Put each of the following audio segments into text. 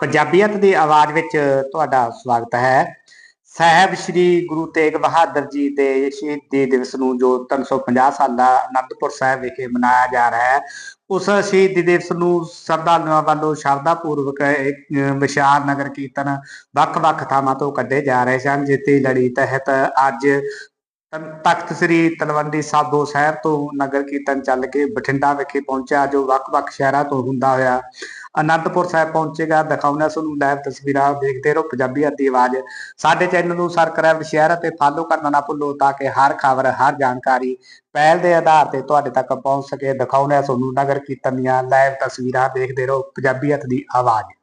ਪੰਜਾਬੀਅਤ ਦੀ ਆਵਾਜ਼ ਵਿੱਚ ਤੁਹਾਡਾ ਸਵਾਗਤ ਹੈ। ਸਾਹਿਬ ਸ੍ਰੀ ਗੁਰੂ ਤੇਗ ਬਹਾਦਰ ਜੀ ਦੇ ਸ਼ਹੀਦੀ ਦਿਵਸ ਨੂੰ ਜੋ 350 ਸਾਲਾ ਅਨੰਦਪੁਰ ਸਾਹਿਬ ਵਿਖੇ ਮਨਾਇਆ ਜਾ ਰਿਹਾ ਹੈ, ਉਸ ਸ਼ਹੀਦੀ ਦਿਵਸ ਨੂੰ ਸ਼ਰਧਾਲੂਆਂ ਵੱਲੋਂ ਸ਼ਰਧਾ ਪੂਰਵਕ ਵਿਸ਼ਾਲ ਨਗਰ ਕੀਰਤਨ ਵੱਖ-ਵੱਖ ਥਾਵਾਂ ਤੋਂ ਕੱਢੇ ਜਾ ਰਹੇ ਸਨ। ਜਿਸ ਲੜੀ ਤਹਿਤ ਅੱਜ ਤਖਤ ਸ੍ਰੀ ਤਲਵੰਡੀ ਸਾਬੋ ਸਾਹਿਬ ਤੋਂ ਨਗਰ ਕੀਰਤਨ ਚੱਲ ਕੇ ਬਠਿੰਡਾ ਵਿਖੇ ਪਹੁੰਚਿਆ, ਜੋ ਵੱਖ-ਵੱਖ ਸ਼ਹਿਰਾਂ ਤੋਂ ਹੁੰਦਾ ਹੋਇਆ। ਅਨੰਦਪੁਰ ਸਾਹਿਬ ਪਹੁੰਚੇਗਾ ਦਿਖਾਉਣਾ ਤੁਹਾਨੂੰ ਲਾਈਵ ਤਸਵੀਰਾਂ ਦੇਖਦੇ ਰਹੋ ਪੰਜਾਬੀਅਤ ਦੀ ਆਵਾਜ਼। ਸਾਡੇ ਚੈਨਲ ਨੂੰ ਸਬਸਕ੍ਰਾਈਬ ਸ਼ੇਅਰ ਅਤੇ ਫਾਲੋ ਕਰਨਾ ਨਾ ਭੁੱਲੋ ਤਾਂ ਕਿ ਹਰ ਖਬਰ, ਹਰ ਜਾਣਕਾਰੀ ਪਹਿਲ ਦੇ ਆਧਾਰ ਤੇ ਤੁਹਾਡੇ ਤੱਕ ਪਹੁੰਚ ਸਕੇ। ਦਿਖਾਉਣਾ ਤੁਹਾਨੂੰ ਨਗਰ ਕੀਰਤਨ ਦੀਆਂ ਲਾਈਵ ਤਸਵੀਰਾਂ ਦੇਖਦੇ ਰਹੋ ਪੰਜਾਬੀਅਤ ਦੀ ਆਵਾਜ਼।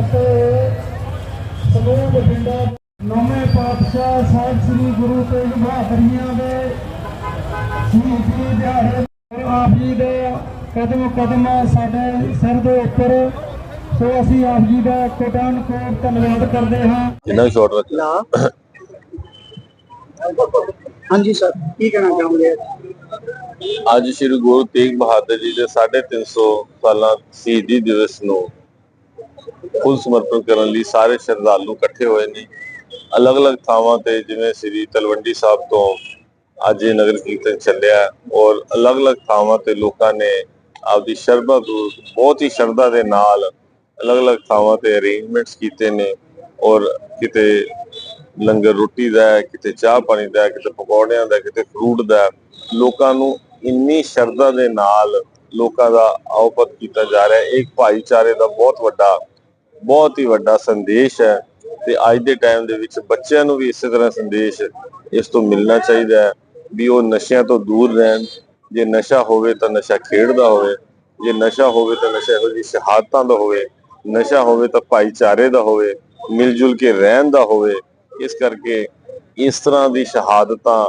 ਜੀ ਕੀ ਫਤਿਹ ਸਮੂਹ ਬਠਿੰਡਾ ਨੌਵੇਂ ਪਾਤਸ਼ਾਹ ਸਾਹਿਬ ਸ੍ਰੀ ਗੁਰੂ ਤੇਗ ਬਹਾਦਰ ਜੀਆਂ ਦੇ ਸ਼ਹੀਦੀ ਦਿਹਾੜੇ ਔਰ ਆਪ ਜੀ ਦੇ ਕਦਮ ਕਦਮ ਸਾਡੇ ਸਿਰ ਦੇ ਉੱਪਰ। ਸੋ ਅਸੀਂ ਆਪ ਜੀ ਦਾ ਕੋਟਾਨ ਕੋਟ ਧੰਨਵਾਦ ਕਰਦੇ ਹਾਂ। ਜਿੰਨਾ ਵੀ ਸ਼ਾਰਟ ਰੱਖ ਹਾਂਜੀ ਸਰ ਕੀ ਕਹਿਣਾ ਚਾਹੁੰਦੇ ਅੱਜ ਸ੍ਰੀ ਗੁਰੂ ਤੇਗ ਬਹਾਦਰ ਜੀ ਦੇ 350 ਸਾਲਾਂ ਸ਼ਹੀਦੀ ਦਿਵਸ ਨੂੰ ਫੁੱਲ ਸਮਰਪਣ ਕਰਨ ਲਈ ਸਾਰੇ ਸ਼ਰਧਾਲੂ ਇਕੱਠੇ ਹੋਏ ਨੇ। ਅਲੱਗ-ਅਲੱਗ ਥਾਵਾਂ ਤੇ ਜਿਵੇਂ ਸ੍ਰੀ ਤਲਵੰਡੀ ਸਾਹਿਬ ਤੋਂ ਅੱਜ ਇਹ ਨਗਰ ਕੀਰਤਨ ਚੱਲਿਆ ਔਰ ਅਲੱਗ-ਅਲੱਗ ਥਾਵਾਂ ਤੇ ਲੋਕਾਂ ਨੇ ਆਪਦੀ ਸ਼ਰਧਾ ਤੋਂ ਬਹੁਤ ਹੀ ਸ਼ਰਧਾ ਦੇ ਨਾਲ ਅਲੱਗ-ਅਲੱਗ ਥਾਵਾਂ ਤੇ ਅਰੇਂਜਮੈਂਟਸ ਕੀਤੇ ਨੇ ਔਰ ਕਿਤੇ ਲੰਗਰ ਰੋਟੀ ਦਾ ਹੈ, ਕਿਤੇ ਚਾਹ ਪਾਣੀ ਦਾ ਹੈ, ਕਿਤੇ ਪਕੌੜਿਆਂ ਦਾ ਕਿਤੇ ਫਰੂਟ ਦਾ ਲੋਕਾਂ ਨੂੰ ਇੰਨੀ ਸ਼ਰਧਾ ਦੇ ਨਾਲ ਲੋਕਾਂ ਦਾ ਆਉਪਤ ਕੀਤਾ ਜਾ ਰਿਹਾ। ਹੈ ਇੱਕ ਭਾਈਚਾਰੇ ਦਾ ਬਹੁਤ ਵੱਡਾ ਬਹੁਤ ਹੀ ਵੱਡਾ ਸੰਦੇਸ਼ ਹੈ ਤੇ ਅੱਜ ਦੇ ਟਾਈਮ ਦੇ ਵਿੱਚ ਬੱਚਿਆਂ ਨੂੰ ਵੀ ਇਸੇ ਤਰ੍ਹਾਂ ਸੰਦੇਸ਼ ਇਸ ਤੋਂ ਮਿਲਣਾ ਚਾਹੀਦਾ ਹੈ ਵੀ ਉਹ ਨਸ਼ਿਆਂ ਤੋਂ ਦੂਰ ਰਹਿਣ। ਜੇ ਨਸ਼ਾ ਹੋਵੇ ਤਾਂ ਨਸ਼ਾ ਖੇਡ ਦਾ ਹੋਵੇ, ਜੇ ਨਸ਼ਾ ਹੋਵੇ ਤਾਂ ਨਸ਼ਾ ਇਹੋ ਜਿਹੀ ਸ਼ਹਾਦਤਾਂ ਦਾ ਹੋਵੇ, ਨਸ਼ਾ ਹੋਵੇ ਤਾਂ ਭਾਈਚਾਰੇ ਦਾ ਹੋਵੇ ਮਿਲ ਜੁਲ ਕੇ ਰਹਿਣ ਦਾ ਹੋਵੇ, ਇਸ ਕਰਕੇ ਇਸ ਤਰ੍ਹਾਂ ਦੀ ਸ਼ਹਾਦਤਾਂ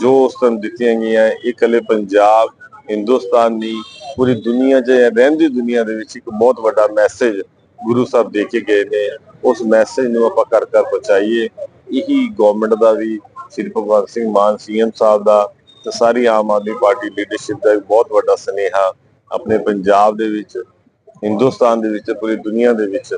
ਜੋ ਉਸ ਟਾਈਮ ਦਿੱਤੀਆਂ ਗਈਆਂ, ਇਹ ਇਕੱਲੇ ਪੰਜਾਬ, ਹਿੰਦੁਸਤਾਨ ਦੀ ਪੂਰੀ ਦੁਨੀਆ 'ਚ ਜਾਂ ਰਹਿੰਦੀ ਦੁਨੀਆ ਦੇ ਵਿੱਚ ਇੱਕ ਬਹੁਤ ਵੱਡਾ ਮੈਸੇਜ ਗੁਰੂ ਸਾਹਿਬ ਦੇ ਕੇ ਗਏ ਨੇ, ਉਸ ਮੈਸੇਜ ਨੂੰ ਆਪਾਂ ਘਰ ਘਰ ਪਹੁੰਚਾਈਏ। ਇਹੀ ਗਵਰਨਮੈਂਟ ਦਾ ਵੀ, ਸ੍ਰੀ ਭਗਵੰਤ ਸਿੰਘ ਮਾਨ ਸੀਐਮ ਸਾਹਿਬ ਦਾ ਤੇ ਸਾਰੀ ਆਮ ਆਦਮੀ ਪਾਰਟੀ ਲੀਡਰਸ਼ਿਪ ਦਾ ਬਹੁਤ ਵੱਡਾ ਸੁਨੇਹਾ ਆਪਣੇ ਪੰਜਾਬ ਦੇ ਵਿੱਚ, ਹਿੰਦੁਸਤਾਨ ਦੇ ਵਿੱਚ ਪੂਰੀ ਦੁਨੀਆ ਦੇ ਵਿੱਚ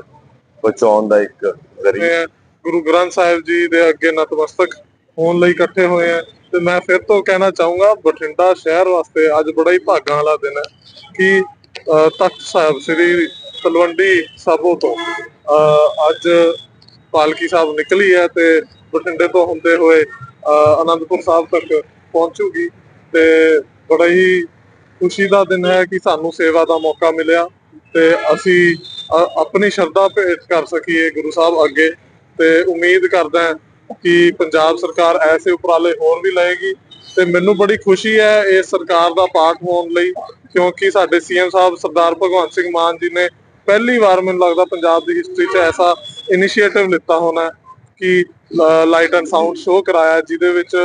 ਪਹੁੰਚਾਉਣ ਦਾ ਇੱਕ ਜ਼ਰੀਆ। ਗੁਰੂ ਗ੍ਰੰਥ ਸਾਹਿਬ ਜੀ ਦੇ ਅੱਗੇ ਨਤਮਸਤਕ ਹੋਣ ਲਈ ਇਕੱਠੇ ਹੋਏ ਆ ਤੇ ਮੈਂ ਫਿਰ ਤੋਂ ਕਹਿਣਾ ਚਾਹੂੰਗਾ, ਬਠਿੰਡਾ ਸ਼ਹਿਰ ਵਾਸਤੇ ਅੱਜ ਬੜਾ ਹੀ ਭਾਗਾਂ ਵਾਲਾ ਦਿਨ ਹੈ ਕਿ ਤਖਤ ਸਾਹਿਬ ਸ੍ਰੀ ਤਲਵੰਡੀ ਸਾਬੋ ਤੋਂ। ਅਹ, ਅੱਜ ਪਾਲਕੀ ਸਾਹਿਬ ਨਿਕਲੀ ਹੈ ਤੇ ਬਠਿੰਡੇ ਤੋਂ ਹੁੰਦੇ ਹੋਏ ਅਹ, ਆਨੰਦਪੁਰ ਸਾਹਿਬ ਤੱਕ ਪਹੁੰਚੂਗੀ। ਤੇ ਬੜਾ ਹੀ ਖੁਸ਼ੀ ਦਾ ਦਿਨ ਹੈ ਕਿ ਸਾਨੂੰ ਸੇਵਾ ਦਾ ਮੌਕਾ ਮਿਲਿਆ ਤੇ ਅਸੀਂ ਆਪਣੀ ਸ਼ਰਧਾ ਭੇਟ ਕਰ ਸਕੀਏ ਗੁਰੂ ਸਾਹਿਬ ਅੱਗੇ। ਤੇ ਉਮੀਦ ਕਰਦਾ ਕਿ ਪੰਜਾਬ ਸਰਕਾਰ ਐਸੇ ਉਪਰਾਲੇ ਹੋਰ ਵੀ ਲਏਗੀ। ਤੇ ਮੈਨੂੰ ਬੜੀ ਖੁਸ਼ੀ ਹੈ ਇਸ ਸਰਕਾਰ ਦਾ ਪਾਰਟ ਹੋਣ ਲਈ ਕਿਉਂਕਿ ਸਾਡੇ ਸੀਐਮ ਸਾਹਿਬ ਸਰਦਾਰ ਭਗਵੰਤ ਸਿੰਘ ਮਾਨ ਜੀ ਨੇ ਪਹਿਲੀ ਵਾਰ ਮੈਨੂੰ ਲੱਗਦਾ ਪੰਜਾਬ ਦੀ ਹਿਸਟਰੀ 'ਚ ਐਸਾ ਇਨੀਸ਼ੀਏਟਿਵ ਲਿੱਤਾ ਹੋਣਾ ਹੈ ਕਿ ਲਾਈਟ ਐਂਡ ਸਾਊਂਡ ਸ਼ੋਅ ਕਰਾਇਆ, ਜਿਹਦੇ ਵਿੱਚ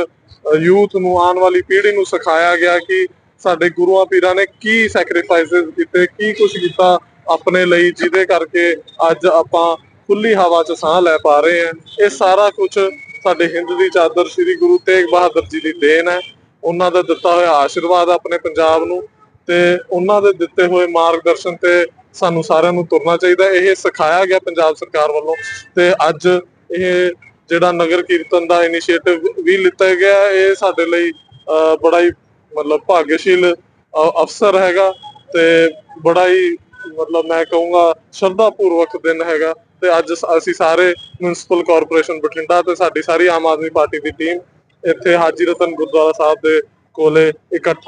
ਯੂਥ ਨੂੰ, ਆਉਣ ਵਾਲੀ ਪੀੜ੍ਹੀ ਨੂੰ ਸਿਖਾਇਆ ਗਿਆ ਕਿ ਸਾਡੇ ਗੁਰੂਆਂ ਪੀਰਾਂ ਨੇ ਕੀ ਸੈਕਰੀਫਾਈਸਸ ਕੀਤੇ, ਕੀ ਕੁਝ ਕੀਤਾ ਆਪਣੇ ਲਈ, ਜਿਹਦੇ ਕਰਕੇ ਅੱਜ ਆਪਾਂ ਖੁੱਲੀ ਹਵਾ 'ਚ ਸਾਹ ਲੈ ਪਾ ਰਹੇ ਹਾਂ। ਇਹ ਸਾਰਾ ਕੁਝ ਸਾਡੇ ਹਿੰਦ ਦੀ ਚਾਦਰ ਸ੍ਰੀ ਗੁਰੂ ਤੇਗ ਬਹਾਦਰ ਜੀ ਦੀ ਦੇਣ ਹੈ। ਉਹਨਾਂ ਦਾ ਦਿੱਤਾ ਹੋਇਆ ਆਸ਼ੀਰਵਾਦ ਆਪਣੇ ਪੰਜਾਬ ਨੂੰ ਤੇ ਉਹਨਾਂ ਦੇ ਦਿੱਤੇ ਹੋਏ ਮਾਰਗਦਰਸ਼ਨ ਤੇ ਸਾਨੂੰ ਸਾਰਿਆਂ ਨੂੰ ਤੁਰਨਾ ਚਾਹੀਦਾ ਇਹ ਸਿਖਾਇਆ ਗਿਆ ਪੰਜਾਬ ਸਰਕਾਰ ਵੱਲੋਂ ਤੇ ਅੱਜ ਇਹ ਜਿਹੜਾ ਨਗਰ ਕੀਰਤਨ ਦਾ ਇਨੀਸ਼ੀਏਟਿਵ ਵੀ ਲਿੱਤਾ ਗਿਆ ਇਹ ਸਾਡੇ ਲਈ ਬੜਾ ਹੀ ਮਤਲਬ ਭਾਗਸ਼ੀਲ, ਅ- ਅਵਸਰ ਹੈਗਾ ਤੇ ਬੜਾ ਹੀ ਮਤਲਬ ਮੈਂ ਕਹੂੰਗਾ ਸ਼ਰਧਾ ਪੂਰਵਕ ਦਿਨ ਹੈਗਾ ਤੇ ਅੱਜ ਅਸੀਂ ਸਾਰੇ ਮਿਊਨਿਸਪਲ ਕਾਰਪੋਰੇਸ਼ਨ ਬਠਿੰਡਾ ਤੇ ਸਾਡੀ ਸਾਰੀ ਆਮ ਆਦਮੀ ਪਾਰਟੀ ਦੀ ਟੀਮ ਇੱਥੇ ਹਾਜੀ ਰਤਨ ਗੁਰਦੁਆਰਾ ਸਾਹਿਬ ਦੇ ਕੋਲੇ ਇਕੱਠਾ